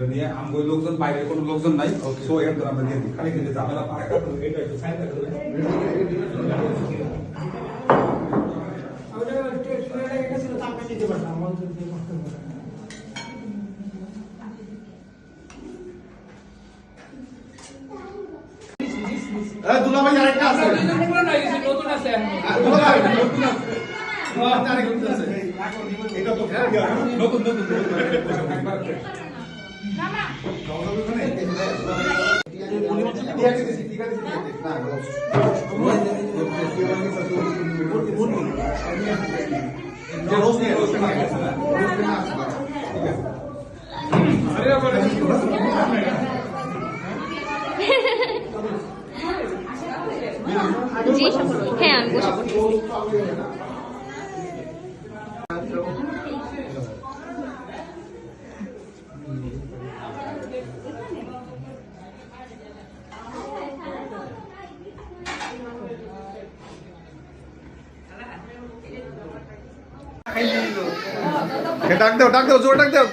এটা নিয়ে আমগো লোকজন বাইরে কোনো লোকজন নাই Okay. তো এখান থেকে আমরা দিয়ে দিই খালি কিন্তু ঝামেলা পারে এটা একটু সাইড রাখতে এই দুলাভাই আরেকটা আছে নতুন আছে আর দুলাভাই নতুন আছে দুলাভাই আরেকটা আছে এটা তো নতুন নতুন নতুন একবার জি হ্যাঁ আমি বসে পড়ছি ডাক দাও ডাক দাও জোর ডাক দাও।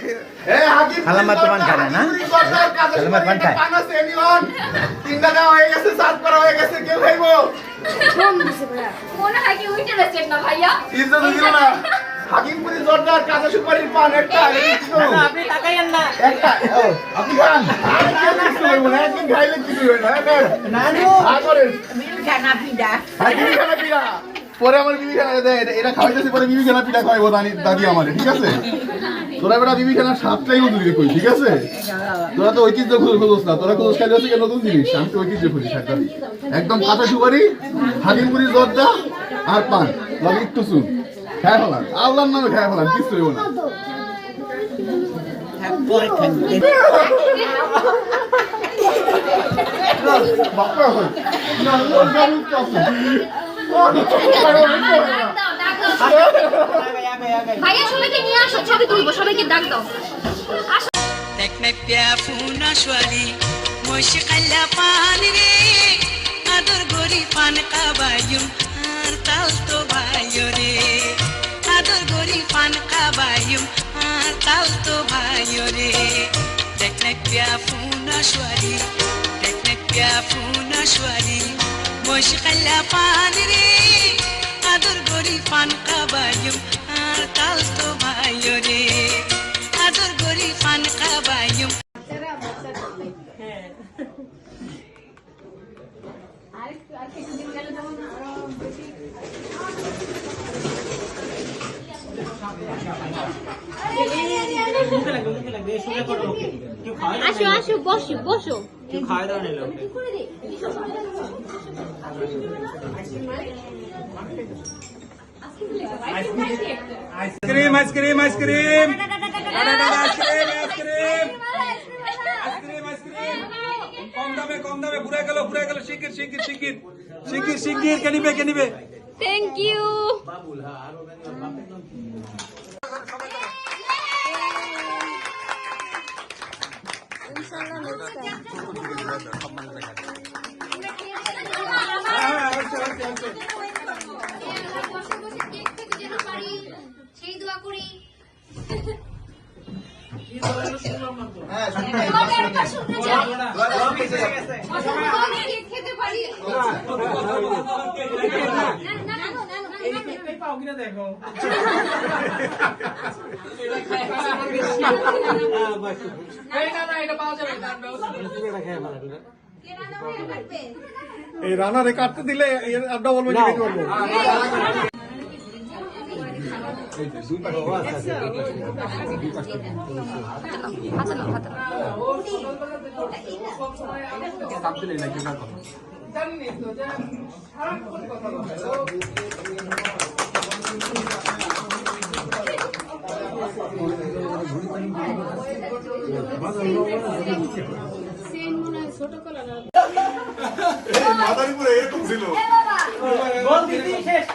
খালাম্মা তো পান খায় না, না? পান খায়? তিনটা দেওয়া হয়ে গেছে সাত করা হয়ে গেছে কেউ খাইবো মনে হয় কি উইটে যাচ্ছেন না ভাইয়া? ইজ্জত দিল না। হাকিমপুরি জোরদার কাঁচা সুপারির পান একটা আপনি তাকাইয়েন না। একটা ও, আপনি খান। আমি কিছু হইবো না একদিন খাইলে কিছু হইবে না হ্যাঁ, নানু হা করেন। মিল খানা পিডা হ্যাঁ, বিবি খানা পিঠা। পরে আমার বিবি খানা দেয় এটা খাওয়াইতেছে পরে বিবি খানা পিঠা খাওয়াইবো দাদি দাদি আমারে, ঠিক আছে? তোরা বেটা বিবি খানা সাতটাই দিকে কই, ঠিক আছে? তোরা তো ঐতিহ্য খুঁজে, খুঁজোস না, তোরা খুঁজোস খাইলে হচ্ছে নতুন জিনিস, আমি তো ঐতিহ্য খুঁজি সাতটা একদম কাঁচা সুপারি হাকিমপুরি জর্দা আর পান লগে একটু চুন। খায় ফেলান, আল্লাহর নামে খায় ফেলান কিছু হইব না। বাপ্পা হয়। প্যা ফুনা সোয়ালি মশি খাল্লা পান রে আদর গরি পান কাবায়ুম আর তাল তো ভাইও রে আদর গরি পান কাবায়ুম আর তাল তো ভাইও রে দেখনে প্যা মশি খাল্লা পান রে। আদর গরি পান কাবায়ুম আর তাল তো ভাইও রে। আদর গরি পান খাওয়াই আসো আসো বসো বসো। কেউ খাওয়াই দাও নিল okay ice cream ice cream ice cream ice cream ice cream ice cream ice cream কম দামে কম দামে ঘুরে গেল ঘুরে গেল শিগগির শিগগির শিগগির শিগগির শিগগির কে নিবে কে নিবে থ্যাংক ইউ হ্যাঁ সেই দোয়া করি হ্যাঁ তোমাদের একটা শুনতে এই রানারে কাটতে দিলে এর আড্ডা বলব যে খেতে পারব আচ্ছা না উপরে এরকম ছিল। গোল শেষ।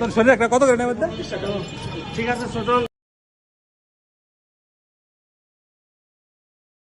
তোর শরীরে একটা কত করে নেবে? ঠিক আছে ছোট